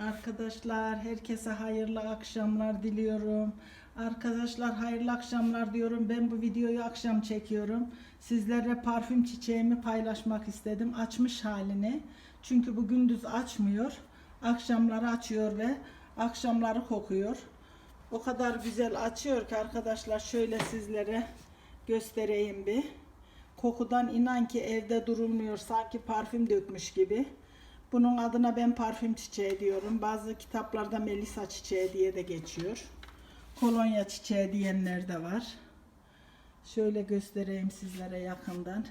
Arkadaşlar herkese hayırlı akşamlar diliyorum. Arkadaşlar hayırlı akşamlar diyorum. Ben bu videoyu akşam çekiyorum. Sizlerle parfüm çiçeğimi paylaşmak istedim. Açmış halini. Çünkü bu gündüz açmıyor. Akşamları açıyor ve akşamları kokuyor. O kadar güzel açıyor ki arkadaşlar şöyle sizlere göstereyim bir. Kokudan inan ki evde durulmuyor. Sanki parfüm dökmüş gibi. Bunun adına ben parfüm çiçeği diyorum. Bazı kitaplarda melisa çiçeği diye de geçiyor. Kolonya çiçeği diyenler de var. Şöyle göstereyim sizlere yakından.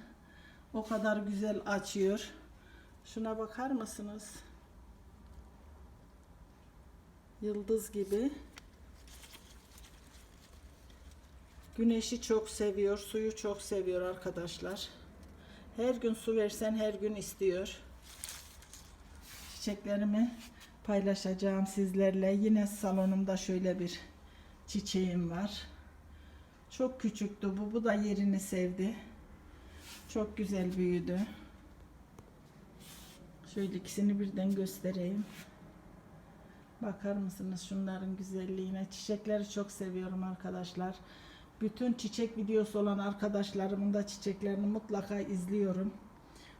O kadar güzel açıyor. Şuna bakar mısınız? Yıldız gibi. Güneşi çok seviyor, suyu çok seviyor arkadaşlar. Her gün su versen her gün istiyor. Çiçeklerimi paylaşacağım sizlerle. Yine salonumda şöyle bir çiçeğim var. Çok küçüktü bu. Bu da yerini sevdi. Çok güzel büyüdü. Şöyle ikisini birden göstereyim. Bakar mısınız şunların güzelliğine? Çiçekleri çok seviyorum arkadaşlar. Bütün çiçek videosu olan arkadaşlarımın da çiçeklerini mutlaka izliyorum.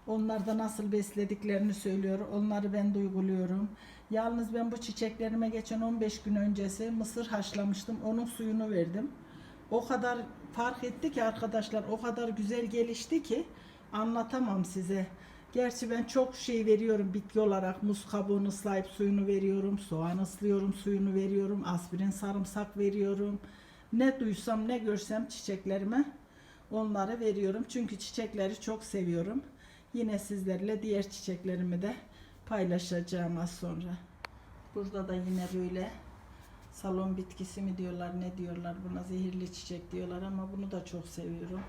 Onlar da nasıl beslediklerini söylüyor. Onları ben de uyguluyorum. Yalnız ben bu çiçeklerime geçen 15 gün öncesi mısır haşlamıştım. Onun suyunu verdim. O kadar fark etti ki arkadaşlar o kadar güzel gelişti ki anlatamam size. Gerçi ben çok şey veriyorum bitki olarak muz kabuğunu ıslayıp suyunu veriyorum. Soğan ıslıyorum suyunu veriyorum. Aspirin sarımsak veriyorum. Ne duysam ne görsem çiçeklerime onları veriyorum. Çünkü çiçekleri çok seviyorum. Yine sizlerle diğer çiçeklerimi de paylaşacağım az sonra. Burada da yine böyle salon bitkisi mi diyorlar ne diyorlar buna zehirli çiçek diyorlar ama bunu da çok seviyorum.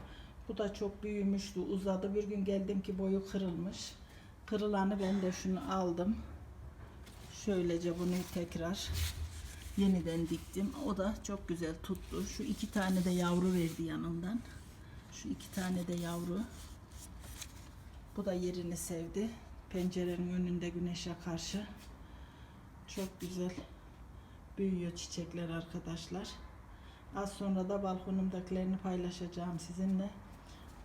Bu da çok büyümüştü uzadı bir gün geldim ki boyu kırılmış. Kırılanı ben de şunu aldım. Şöylece bunu tekrar yeniden diktim. O da çok güzel tuttu. Şu iki tane de yavru verdi yanından. Şu iki tane de yavru. Bu da yerini sevdi. Pencerenin önünde güneşe karşı. Çok güzel büyüyor çiçekler arkadaşlar. Az sonra da balkonumdakilerini paylaşacağım sizinle.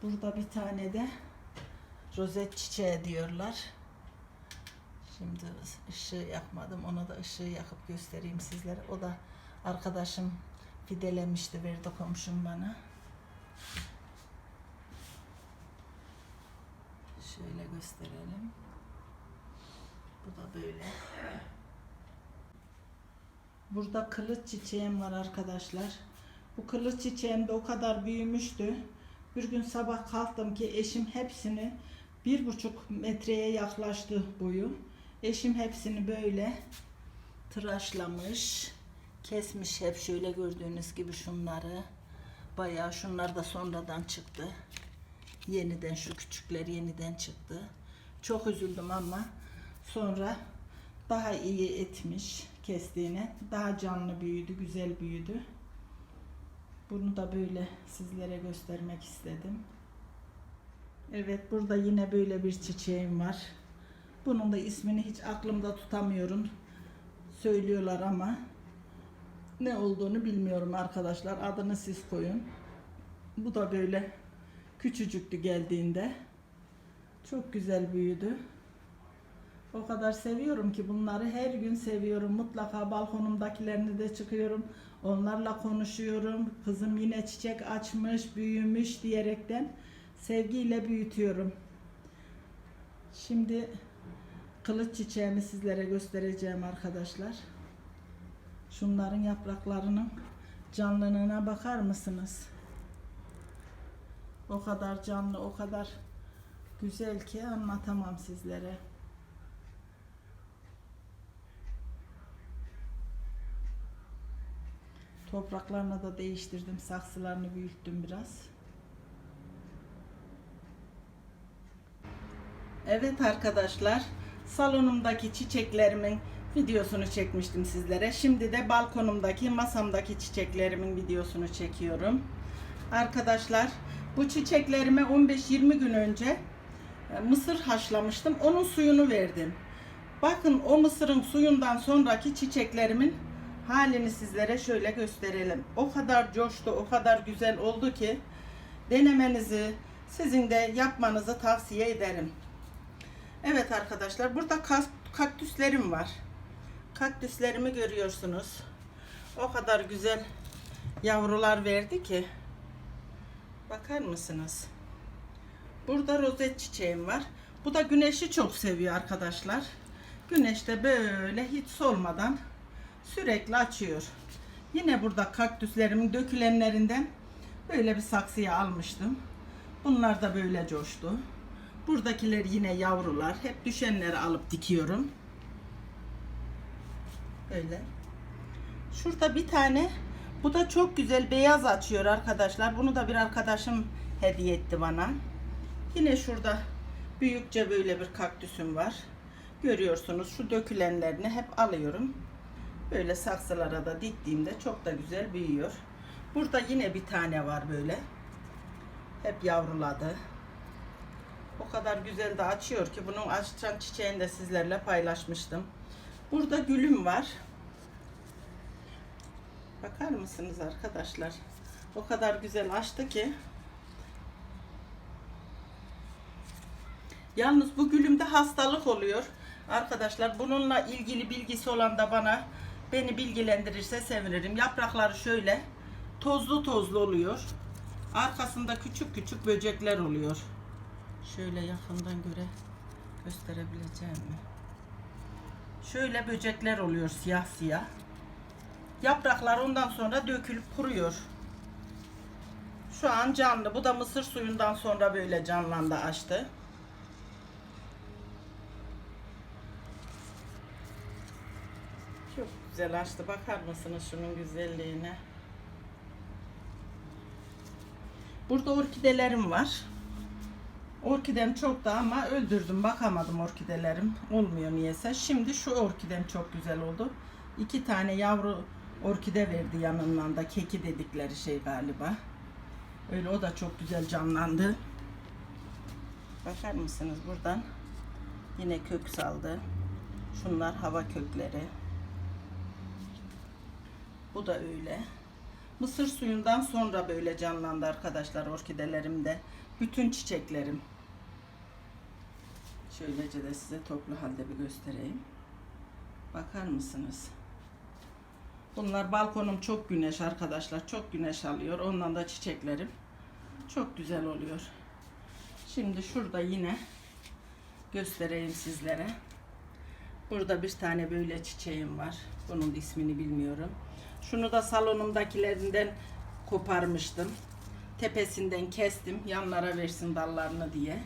Burada bir tane de rozet çiçeği diyorlar. Şimdi ışığı yakmadım. Ona da ışığı yakıp göstereyim sizlere. O da arkadaşım fidelemişti, verdi komşum bana. Şöyle gösterelim. Bu da böyle. Burada kılıç çiçeğim var arkadaşlar. Bu kılıç çiçeğim de o kadar büyümüştü. Bir gün sabah kalktım ki eşim hepsini bir buçuk metreye yaklaştı boyu. Eşim hepsini böyle tıraşlamış. Kesmiş hep şöyle gördüğünüz gibi şunları. Bayağı şunlar da sonradan çıktı. Yeniden şu küçükler yeniden çıktı. Çok üzüldüm ama sonra daha iyi etmiş kestiğine. Daha canlı büyüdü, güzel büyüdü. Bunu da böyle sizlere göstermek istedim. Evet burada yine böyle bir çiçeğim var. Bunun da ismini hiç aklımda tutamıyorum. Söylüyorlar ama ne olduğunu bilmiyorum arkadaşlar. Adını siz koyun. Bu da böyle küçücüktü geldiğinde. Çok güzel büyüdü. O kadar seviyorum ki bunları her gün seviyorum. Mutlaka balkonumdakilerini de çıkıyorum. Onlarla konuşuyorum. Kızım yine çiçek açmış, büyümüş diyerekten sevgiyle büyütüyorum. Şimdi kılıç çiçeğimi sizlere göstereceğim arkadaşlar. Şunların yapraklarının canlılığına bakar mısınız? O kadar canlı, o kadar güzel ki anlatamam sizlere. Topraklarını da değiştirdim. Saksılarını büyüttüm biraz. Evet arkadaşlar, salonumdaki çiçeklerimin videosunu çekmiştim sizlere. Şimdi de balkonumdaki, masamdaki çiçeklerimin videosunu çekiyorum. Arkadaşlar, bu çiçeklerime 15-20 gün önce e, mısır haşlamıştım. Onun suyunu verdim. Bakın o mısırın suyundan sonraki çiçeklerimin halini sizlere şöyle gösterelim. O kadar coştu, o kadar güzel oldu ki denemenizi, sizin de yapmanızı tavsiye ederim. Evet arkadaşlar burada kaktüslerim var. Kaktüslerimi görüyorsunuz. O kadar güzel yavrular verdi ki. Bakar mısınız? Burada rozet çiçeğim var. Bu da güneşi çok seviyor arkadaşlar. Güneşte böyle hiç solmadan sürekli açıyor. Yine burada kaktüslerimin dökülenlerinden böyle bir saksıya almıştım. Bunlar da böyle coştu. Buradakiler yine yavrular. Hep düşenleri alıp dikiyorum. Böyle. Şurada bir tane bu da çok güzel beyaz açıyor arkadaşlar. Bunu da bir arkadaşım hediye etti bana. Yine şurada büyükçe böyle bir kaktüsüm var. Görüyorsunuz şu dökülenlerini hep alıyorum. Böyle saksılara da diktiğimde çok da güzel büyüyor. Burada yine bir tane var böyle. Hep yavruladı. O kadar güzel de açıyor ki bunun açan çiçeğini de sizlerle paylaşmıştım. Burada gülüm var. Bakar mısınız arkadaşlar? O kadar güzel açtı ki. Yalnız bu gülümde hastalık oluyor. Arkadaşlar bununla ilgili bilgisi olan da bana beni bilgilendirirse sevinirim. Yaprakları şöyle tozlu tozlu oluyor. Arkasında küçük küçük böcekler oluyor. Şöyle yakından göre gösterebileceğim mi? Şöyle böcekler oluyor siyah siyah. Yapraklar ondan sonra dökülüp kuruyor. Şu an canlı. Bu da mısır suyundan sonra böyle canlandı açtı. Çok güzel açtı. Bakar mısınız şunun güzelliğine? Burada orkidelerim var. Orkidem çok da ama öldürdüm. Bakamadım orkidelerim. Olmuyor niyeyse. Şimdi şu orkidem çok güzel oldu. İki tane yavru orkide verdi yanından da. Keki dedikleri şey galiba. Öyle o da çok güzel canlandı. Bakar mısınız buradan? Yine kök saldı. Şunlar hava kökleri. Bu da öyle. Mısır suyundan sonra böyle canlandı arkadaşlar orkidelerimde. Bütün çiçeklerim. Şöylece de size toplu halde bir göstereyim. Bakar mısınız? Bunlar balkonum çok güneş arkadaşlar. Çok güneş alıyor. Ondan da çiçeklerim çok güzel oluyor. Şimdi şurada yine göstereyim sizlere. Burada bir tane böyle çiçeğim var. Bunun ismini bilmiyorum. Şunu da salonumdakilerinden koparmıştım. Tepesinden kestim. Yanlara versin dallarını diye.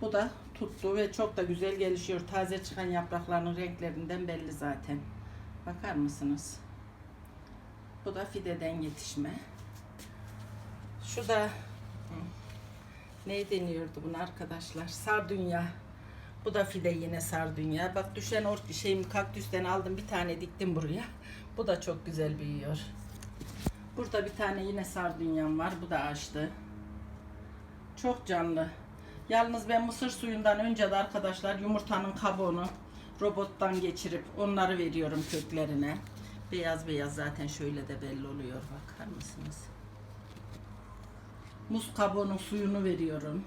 Bu da tuttu ve çok da güzel gelişiyor. Taze çıkan yapraklarının renklerinden belli zaten. Bakar mısınız? Bu da fideden yetişme. Şu da ne deniyordu buna arkadaşlar? Sardunya. Bu da fide yine sardunya. Bak düşen or şeyim kaktüsten aldım bir tane diktim buraya. Bu da çok güzel büyüyor. Burada bir tane yine sardunyam var. Bu da açtı. Çok canlı. Yalnız ben mısır suyundan önce de arkadaşlar yumurtanın kabuğunu robottan geçirip onları veriyorum köklerine. Beyaz beyaz zaten şöyle de belli oluyor. Bakar mısınız? Muz kabuğunun suyunu veriyorum.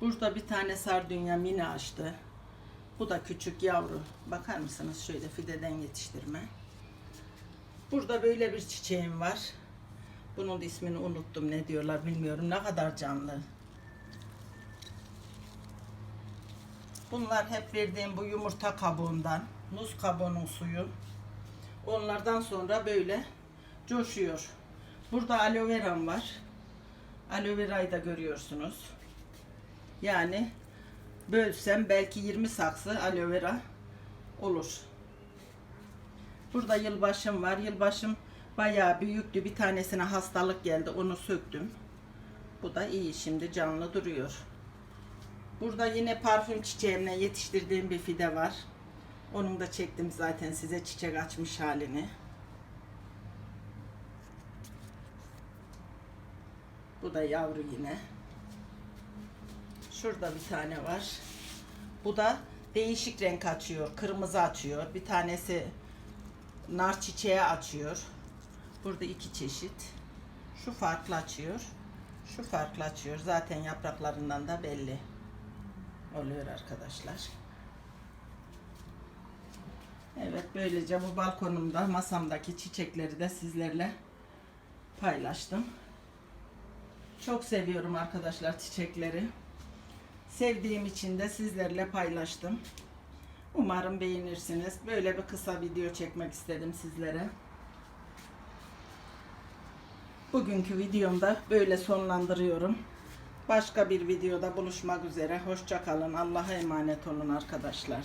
Burada bir tane sardunya mini açtı. Bu da küçük yavru. Bakar mısınız şöyle fideden yetiştirme. Burada böyle bir çiçeğim var. Bunun ismini unuttum. Ne diyorlar bilmiyorum. Ne kadar canlı. Bunlar hep verdiğim bu yumurta kabuğundan. Muz kabuğunun suyu. Onlardan sonra böyle coşuyor. Burada aloe veram var. Aloe verayı da görüyorsunuz. Yani bölsem belki 20 saksı aloe vera olur. Burada yılbaşım var. Yılbaşım bayağı büyüktü. Bir tanesine hastalık geldi. Onu söktüm. Bu da iyi şimdi canlı duruyor. Burada yine parfüm çiçeğimle yetiştirdiğim bir fide var. Onun da çektim zaten size çiçek açmış halini. Bu da yavru yine. Şurada bir tane var. Bu da değişik renk açıyor. Kırmızı açıyor. Bir tanesi nar çiçeği açıyor. Burada iki çeşit. Şu farklı açıyor. Şu farklı açıyor. Zaten yapraklarından da belli oluyor arkadaşlar. Evet böylece bu balkonumda masamdaki çiçekleri de sizlerle paylaştım. Çok seviyorum arkadaşlar çiçekleri. Sevdiğim için de sizlerle paylaştım. Umarım beğenirsiniz. Böyle bir kısa video çekmek istedim sizlere. Bugünkü videomda böyle sonlandırıyorum. Başka bir videoda buluşmak üzere. Hoşça kalın. Allah'a emanet olun arkadaşlar.